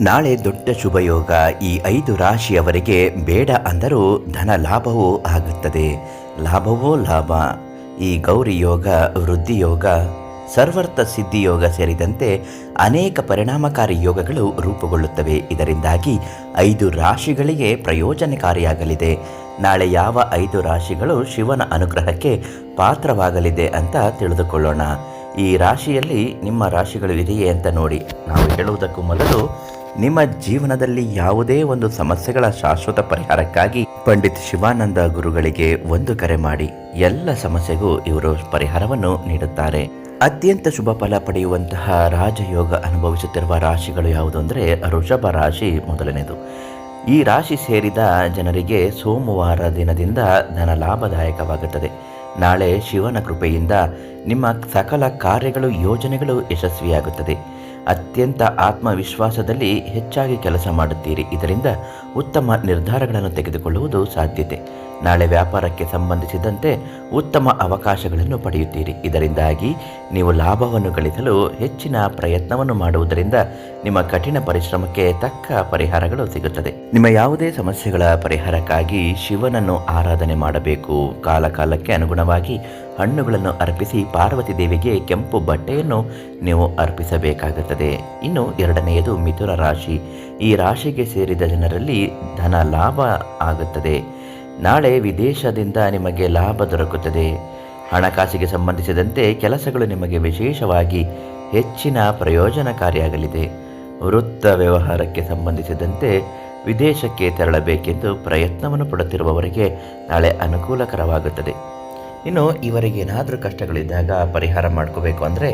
ನಾಳೆ ದೊಡ್ಡ ಶುಭಯೋಗ ಈ ಐದು ರಾಶಿಯವರಿಗೆ ಬೇಡ ಅಂದರೂ ಧನ ಲಾಭವೂ ಆಗುತ್ತದೆ. ಲಾಭವೋ ಲಾಭ. ಈ ಗೌರಿ ಯೋಗ, ವೃದ್ಧಿ ಯೋಗ, ಸರ್ವರ್ಥ ಸಿದ್ಧಿ ಯೋಗ ಸೇರಿದಂತೆ ಅನೇಕ ಪರಿಣಾಮಕಾರಿ ಯೋಗಗಳು ರೂಪುಗೊಳ್ಳುತ್ತವೆ. ಇದರಿಂದಾಗಿ ಐದು ರಾಶಿಗಳಿಗೆ ಪ್ರಯೋಜನಕಾರಿಯಾಗಲಿದೆ. ನಾಳೆ ಯಾವ ಐದು ರಾಶಿಗಳು ಶಿವನ ಅನುಗ್ರಹಕ್ಕೆ ಪಾತ್ರವಾಗಲಿದೆ ಅಂತ ತಿಳಿದುಕೊಳ್ಳೋಣ. ಈ ರಾಶಿಯಲ್ಲಿ ನಿಮ್ಮ ರಾಶಿಗಳು ಇದೆಯೇ ಅಂತ ನೋಡಿ ನಾವು ಹೇಳುವುದಕ್ಕೂ ಮೊದಲು ನಿಮ್ಮ ಜೀವನದಲ್ಲಿ ಯಾವುದೇ ಒಂದು ಸಮಸ್ಯೆಗಳ ಶಾಶ್ವತ ಪರಿಹಾರಕ್ಕಾಗಿ ಪಂಡಿತ್ ಶಿವಾನಂದ ಗುರುಗಳಿಗೆ ಒಂದು ಕರೆ ಮಾಡಿ ಎಲ್ಲ ಸಮಸ್ಯೆಗೂ ಇವರು ಪರಿಹಾರವನ್ನು ನೀಡುತ್ತಾರೆ. ಅತ್ಯಂತ ಶುಭ ಫಲ ಪಡೆಯುವಂತಹ ರಾಜಯೋಗ ಅನುಭವಿಸುತ್ತಿರುವ ರಾಶಿಗಳು ಯಾವುದು ಅಂದರೆ ಋಷಭ ರಾಶಿ ಮೊದಲನೇದು. ಈ ರಾಶಿ ಸೇರಿದ ಜನರಿಗೆ ಸೋಮವಾರ ದಿನದಿಂದ ಧನ ಲಾಭದಾಯಕವಾಗುತ್ತದೆ. ನಾಳೆ ಶಿವನ ಕೃಪೆಯಿಂದ ನಿಮ್ಮ ಸಕಲ ಕಾರ್ಯಗಳು, ಯೋಜನೆಗಳು ಯಶಸ್ವಿಯಾಗುತ್ತದೆ. ಅತ್ಯಂತ ಆತ್ಮವಿಶ್ವಾಸದಲ್ಲಿ ಹೆಚ್ಚಾಗಿ ಕೆಲಸ ಮಾಡುತ್ತೀರಿ. ಇದರಿಂದ ಉತ್ತಮ ನಿರ್ಧಾರಗಳನ್ನು ತೆಗೆದುಕೊಳ್ಳುವುದು ಸಾಧ್ಯತೆ. ನಾಳೆ ವ್ಯಾಪಾರಕ್ಕೆ ಸಂಬಂಧಿಸಿದಂತೆ ಉತ್ತಮ ಅವಕಾಶಗಳನ್ನು ಪಡೆಯುತ್ತೀರಿ. ಇದರಿಂದಾಗಿ ನೀವು ಲಾಭವನ್ನು ಗಳಿಸಲು ಹೆಚ್ಚಿನ ಪ್ರಯತ್ನವನ್ನು ಮಾಡುವುದರಿಂದ ನಿಮ್ಮ ಕಠಿಣ ಪರಿಶ್ರಮಕ್ಕೆ ತಕ್ಕ ಪರಿಹಾರಗಳು ಸಿಗುತ್ತದೆ. ನಿಮ್ಮ ಯಾವುದೇ ಸಮಸ್ಯೆಗಳ ಪರಿಹಾರಕ್ಕಾಗಿ ಶಿವನನ್ನು ಆರಾಧನೆ ಮಾಡಬೇಕು. ಕಾಲಕಾಲಕ್ಕೆ ಅನುಗುಣವಾಗಿ ಹಣ್ಣುಗಳನ್ನು ಅರ್ಪಿಸಿ ಪಾರ್ವತಿ ದೇವಿಗೆ ಕೆಂಪು ಬಟ್ಟೆಯನ್ನು ನೀವು ಅರ್ಪಿಸಬೇಕಾಗುತ್ತದೆ. ಇನ್ನು ಎರಡನೆಯದು ಮಿಥುನ ರಾಶಿ. ಈ ರಾಶಿಗೆ ಸೇರಿದ ಜನರಲ್ಲಿ ಧನ ಲಾಭ ಆಗುತ್ತದೆ. ನಾಳೆ ವಿದೇಶದಿಂದ ನಿಮಗೆ ಲಾಭ ದೊರಕುತ್ತದೆ. ಹಣಕಾಸಿಗೆ ಸಂಬಂಧಿಸಿದಂತೆ ಕೆಲಸಗಳು ನಿಮಗೆ ವಿಶೇಷವಾಗಿ ಹೆಚ್ಚಿನ ಪ್ರಯೋಜನಕಾರಿಯಾಗಲಿದೆ. ವೃತ್ತ ವ್ಯವಹಾರಕ್ಕೆ ಸಂಬಂಧಿಸಿದಂತೆ ವಿದೇಶಕ್ಕೆ ತೆರಳಬೇಕೆಂದು ಪ್ರಯತ್ನವನ್ನು ಪಡುತ್ತಿರುವವರಿಗೆ ನಾಳೆ ಅನುಕೂಲಕರವಾಗುತ್ತದೆ. ಇನ್ನು ಇವರಿಗೆ ಏನಾದರೂ ಕಷ್ಟಗಳಿದ್ದಾಗ ಪರಿಹಾರ ಮಾಡ್ಕೋಬೇಕು ಅಂದರೆ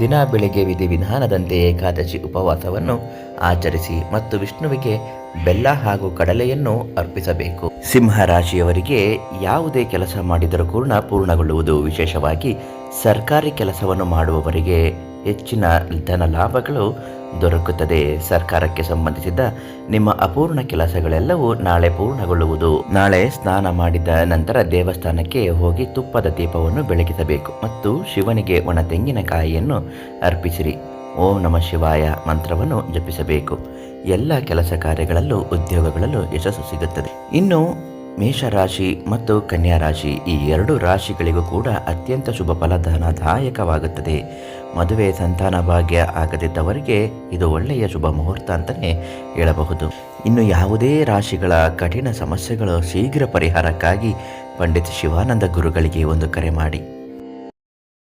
ದಿನ ಬೆಳಿಗ್ಗೆ ವಿಧಿವಿಧಾನದಂತೆ ಏಕಾದಶಿ ಉಪವಾಸವನ್ನು ಆಚರಿಸಿ ಮತ್ತು ವಿಷ್ಣುವಿಗೆ ಬೆಲ್ಲ ಹಾಗೂ ಕಡಲೆಯನ್ನು ಅರ್ಪಿಸಬೇಕು. ಸಿಂಹ ರಾಶಿಯವರಿಗೆ ಯಾವುದೇ ಕೆಲಸ ಮಾಡಿದರೂ ಕೂಡ ಪೂರ್ಣಗೊಳ್ಳುವುದು ವಿಶೇಷವಾಗಿ ಸರ್ಕಾರಿ ಕೆಲಸವನ್ನು ಮಾಡುವವರಿಗೆ ಹೆಚ್ಚಿನ ಧನ ಲಾಭಗಳು ದೊರಕುತ್ತದೆ. ಸರ್ಕಾರಕ್ಕೆ ಸಂಬಂಧಿಸಿದ ನಿಮ್ಮ ಅಪೂರ್ಣ ಕೆಲಸಗಳೆಲ್ಲವೂ ನಾಳೆ ಪೂರ್ಣಗೊಳ್ಳುವುದು. ನಾಳೆ ಸ್ನಾನ ಮಾಡಿದ ನಂತರ ದೇವಸ್ಥಾನಕ್ಕೆ ಹೋಗಿ ತುಪ್ಪದ ದೀಪವನ್ನು ಬೆಳಗಿಸಬೇಕು ಮತ್ತು ಶಿವನಿಗೆ ಒಣ ತೆಂಗಿನಕಾಯಿಯನ್ನು ಅರ್ಪಿಸಿರಿ. ಓಂ ನಮ ಶಿವಾಯ ಮಂತ್ರವನ್ನು ಜಪಿಸಬೇಕು. ಎಲ್ಲ ಕೆಲಸ ಕಾರ್ಯಗಳಲ್ಲೂ ಉದ್ಯೋಗಗಳಲ್ಲೂ ಯಶಸ್ಸು ಸಿಗುತ್ತದೆ. ಇನ್ನು ಮೇಷರಾಶಿ ಮತ್ತು ಕನ್ಯಾ ರಾಶಿ ಈ ಎರಡು ರಾಶಿಗಳಿಗೂ ಕೂಡ ಅತ್ಯಂತ ಶುಭ ಫಲದಾನದಾಯಕವಾಗುತ್ತದೆ ಮದುವೆ ಸಂತಾನ ಭಾಗ್ಯ ಆಗದಿದ್ದವರಿಗೆ ಇದು ಒಳ್ಳೆಯ ಶುಭ ಮುಹೂರ್ತ ಅಂತಲೇ ಹೇಳಬಹುದು. ಇನ್ನು ಯಾವುದೇ ರಾಶಿಗಳ ಕಠಿಣ ಸಮಸ್ಯೆಗಳು ಶೀಘ್ರ ಪರಿಹಾರಕ್ಕಾಗಿ ಪಂಡಿತ್ ಶಿವಾನಂದ ಗುರುಗಳಿಗೆ ಒಂದು ಕರೆ ಮಾಡಿ.